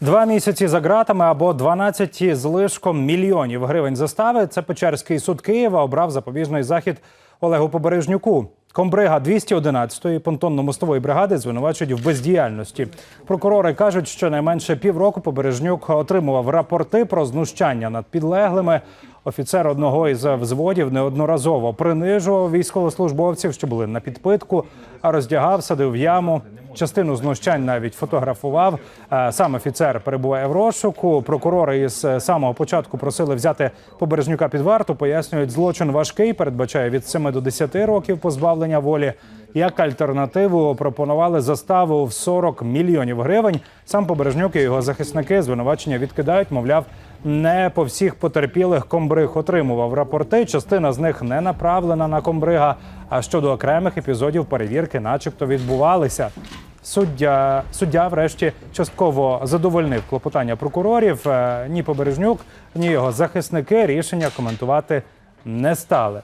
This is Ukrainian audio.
Два місяці за ґратами або 12 з лишком мільйонів гривень застави. Це Печерський суд Києва обрав запобіжний захід Олегу Побережнюку. Комбрига 211-ї понтонно-мостової бригади звинувачують в бездіяльності. Прокурори кажуть, що найменше півроку Побережнюк отримував рапорти про знущання над підлеглими. Офіцер одного із взводів неодноразово принижував військовослужбовців, що були на підпитку, а роздягав, садив яму. Частину знущань навіть фотографував. Е, Сам офіцер перебуває в розшуку. Прокурори із е, самого початку просили взяти Побережнюка під варту. Пояснюють, злочин важкий, передбачає від 7 до 10 років позбавлення волі. Як альтернативу пропонували заставу в 40 мільйонів гривень. Сам Побережнюк і його захисники звинувачення відкидають, мовляв, не по всіх потерпілих комбриг отримував рапорти. Частина з них не направлена на комбрига. А щодо окремих епізодів перевірки, начебто, відбувалися. Суддя, суддя, врешті, частково задовольнив клопотання прокурорів. Е, Ні Побережнюк, ні його захисники рішення коментувати не стали.